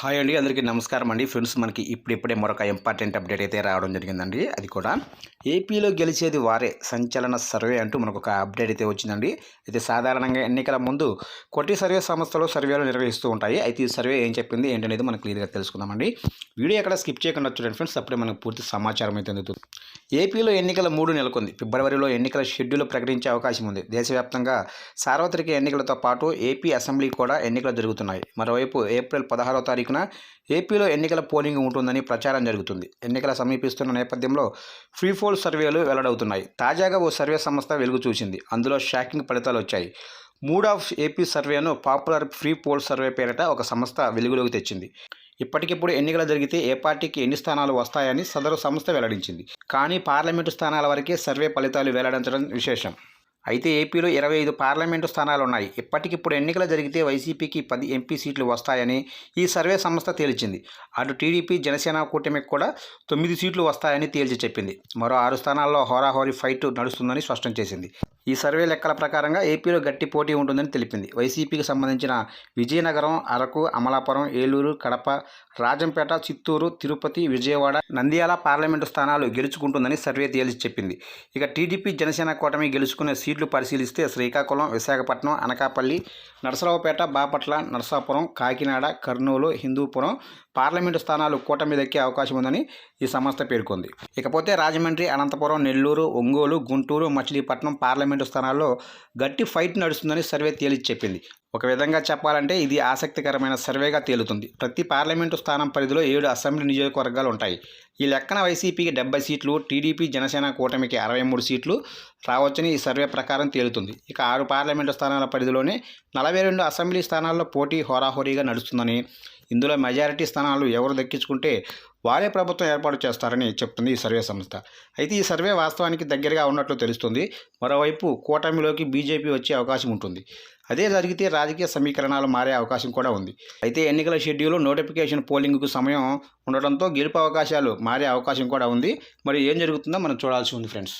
Hi అండి అందరికీ నమస్కారం అండి. ఫ్రెండ్స్ మనకి ఇప్పుడిప్పుడే మరొక ఇంపార్టెంట్ అప్డేట్ అయితే రావడం జరిగిందండి. అది కూడా ఏపీలో గెలిచేది వారే సంచలన సర్వే అంటూ మనకు ఒక అప్డేట్ అయితే వచ్చిందండి. అయితే సాధారణంగా ఎన్నికల ముందు కొట్టి సర్వే సంస్థలు సర్వేలు నిర్వహిస్తూ ఉంటాయి. అయితే ఈ సర్వే ఏం చెప్పింది ఏంటనేది మనం క్లియర్గా తెలుసుకుందామండి. వీడియో ఎక్కడ స్కిప్ చేయకుండా చూడండి ఫ్రెండ్స్ అప్పుడే మనకు పూర్తి సమాచారం అయితే అందుతుంది. ఏపీలో ఎన్నికల మూడు నెలకొంది. ఫిబ్రవరిలో ఎన్నికల షెడ్యూల్ ప్రకటించే అవకాశం ఉంది. దేశవ్యాప్తంగా సార్వత్రిక ఎన్నికలతో పాటు ఏపీ అసెంబ్లీ కూడా ఎన్నికలు జరుగుతున్నాయి. మరోవైపు ఏప్రిల్ పదహారో తారీఖు తారీఖున ఏపీలో ఎన్నికల పోలింగ్ ఉంటుందని ప్రచారం జరుగుతుంది. ఎన్నికల సమీపిస్తున్న నేపథ్యంలో ఫ్రీ ఫోల్ సర్వేలు వెల్లడవుతున్నాయి. తాజాగా ఓ సర్వే సంస్థ వెలుగు చూసింది అందులో షాకింగ్ ఫలితాలు వచ్చాయి. మూడ్ ఆఫ్ ఏపీ సర్వేను పాపులర్ ఫ్రీ పోల్ సర్వే పేరిట ఒక సంస్థ వెలుగులోకి తెచ్చింది. ఇప్పటికిప్పుడు ఎన్నికలు జరిగితే ఏ పార్టీకి ఎన్ని స్థానాలు వస్తాయని సదరు సంస్థ వెల్లడించింది. కానీ పార్లమెంటు స్థానాల వరకే సర్వే ఫలితాలు వెల్లడించడం విశేషం. అయితే ఏపీలో ఇరవై ఐదు పార్లమెంటు స్థానాలు ఉన్నాయి ఇప్పటికిప్పుడు ఎన్నికలు జరిగితే వైసీపీకి పది ఎంపీ సీట్లు వస్తాయని ఈ సర్వే సంస్థ తేల్చింది. అటు టీడీపీ జనసేన కూటమికి కూడా తొమ్మిది సీట్లు వస్తాయని తేల్చి చెప్పింది. మరో ఆరు స్థానాల్లో హోరాహోరీ ఫైట్ నడుస్తుందని స్పష్టం చేసింది. ఈ సర్వే లెక్కల ప్రకారంగా ఏపీలో గట్టి పోటీ ఉంటుందని తెలిపింది. వైసీపీకి సంబంధించిన విజయనగరం అరకు అమలాపురం ఏలూరు కడప రాజంపేట చిత్తూరు తిరుపతి విజయవాడ నంద్యాల పార్లమెంటు స్థానాలు గెలుచుకుంటుందని సర్వే తేల్చి చెప్పింది. ఇక టీడీపీ జనసేన కూటమి గెలుచుకునే సీట్లు పరిశీలిస్తే శ్రీకాకుళం విశాఖపట్నం అనకాపల్లి నరసరావుపేట బాపట్ల నరసాపురం కాకినాడ కర్నూలు హిందూపురం పార్లమెంటు స్థానాలు కూటమి దక్కే అవకాశం ఉందని ఈ సంస్థ పేర్కొంది. ఇకపోతే రాజమండ్రి అనంతపురం నెల్లూరు ఒంగోలు గుంటూరు మచిలీపట్నం పార్లమెంటు స్థానాల్లో గట్టి ఫైట్ నడుస్తుందని సర్వే తేలిచి చెప్పింది. ఒక విధంగా చెప్పాలంటే ఇది ఆసక్తికరమైన సర్వేగా తేలుతుంది. ప్రతి పార్లమెంటు స్థానం పరిధిలో ఏడు అసెంబ్లీ నియోజకవర్గాలు ఉంటాయి. ఈ లెక్కన వైసీపీకి డెబ్బై సీట్లు టీడీపీ జనసేన కూటమికి అరవై మూడు సీట్లు రావచ్చని ఈ సర్వే ప్రకారం తేలుతుంది. ఇక ఆరు పార్లమెంటు స్థానాల పరిధిలోనే నలభై రెండు అసెంబ్లీ స్థానాల్లో పోటీ హోరాహోరీగా నడుస్తుందని ఇందులో మెజారిటీ స్థానాలు ఎవరు దక్కించుకుంటే వారే ప్రభుత్వం ఏర్పాటు చేస్తారని చెప్తుంది ఈ సర్వే సంస్థ. అయితే ఈ సర్వే వాస్తవానికి దగ్గరగా ఉన్నట్లు తెలుస్తుంది. మరోవైపు కూటమిలోకి బీజేపీ వచ్చే అవకాశం ఉంటుంది. అదే జరిగితే రాజకీయ సమీకరణాలు మారే అవకాశం కూడా ఉంది. అయితే ఎన్నికల షెడ్యూల్ నోటిఫికేషన్ పోలింగ్కు సమయం ఉండడంతో గెలుపు అవకాశాలు మారే అవకాశం కూడా ఉంది. మరి ఏం జరుగుతుందో మనం చూడాల్సి ఉంది ఫ్రెండ్స్